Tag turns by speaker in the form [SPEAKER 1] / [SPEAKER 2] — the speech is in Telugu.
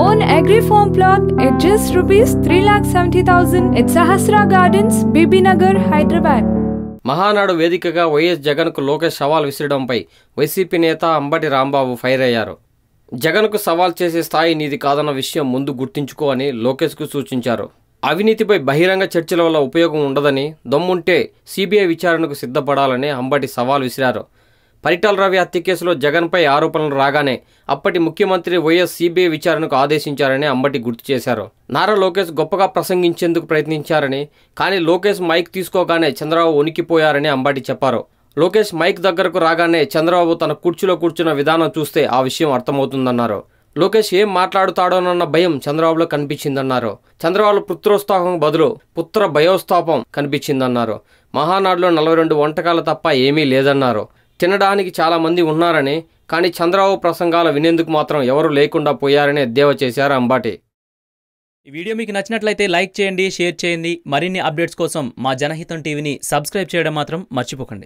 [SPEAKER 1] own agri farm plot at just rupees 3,70,000 at Sahasra Gardens, Bibinagar, Hyderabad.
[SPEAKER 2] Mahanadu వేదికగా వైఎస్ జగన్కు లోకేష్ సవాల్ విసిరడంపై వైసీపీ నేత అంబటి రాంబాబు ఫైర్ అయ్యారు. జగన్కు సవాల్ చేసే స్థాయి నీది కాదన్న విషయం ముందు గుర్తుంచుకో అని లోకేష్కు సూచించారు. అవినీతిపై బహిరంగ చర్చల వల్ల ఉపయోగం ఉండదని దమ్ముంటే సిబిఐ విచారణకు సిద్ధపడాలని అంబటి సవాల్ విసిరారు. పరిటాల రవి హత్య కేసులో జగన్పై ఆరోపణలు రాగానే అప్పటి ముఖ్యమంత్రి వైఎస్ సిబిఐ విచారణకు ఆదేశించారని అంబటి గుర్తు చేశారు. నారా లోకేష్ గొప్పగా ప్రసంగించేందుకు ప్రయత్నించారని కానీ లోకేష్ మైక్ తీసుకోగానే చంద్రబాబు ఉనికిపోయారని అంబటి చెప్పారు. లోకేష్ మైక్ దగ్గరకు రాగానే చంద్రబాబు తన కుర్చీలో కూర్చున్న విధానం చూస్తే ఆ విషయం అర్థమవుతుందన్నారు. లోకేష్ ఏం మాట్లాడుతాడోనన్న భయం చంద్రబాబులో కనిపించిందన్నారు. చంద్రబాబు పుత్రోత్సాహం బదులు పుత్ర భయోత్సాపం కనిపించిందన్నారు. మహానాడులో నలభై రెండు వంటకాలు తప్ప ఏమీ లేదన్నారు. తినడానికి చాలామంది ఉన్నారని కానీ చంద్రబాబు ప్రసంగాలు వినేందుకు మాత్రం ఎవరు లేకుండా పోయారని ఎద్దేవా చేశారు అంబాటి.
[SPEAKER 3] ఈ వీడియో మీకు నచ్చినట్లయితే లైక్ చేయండి షేర్ చేయండి. మరిన్ని అప్డేట్స్ కోసం మా జనహితం టీవీని సబ్స్క్రైబ్ చేయడం మాత్రం మర్చిపోకండి.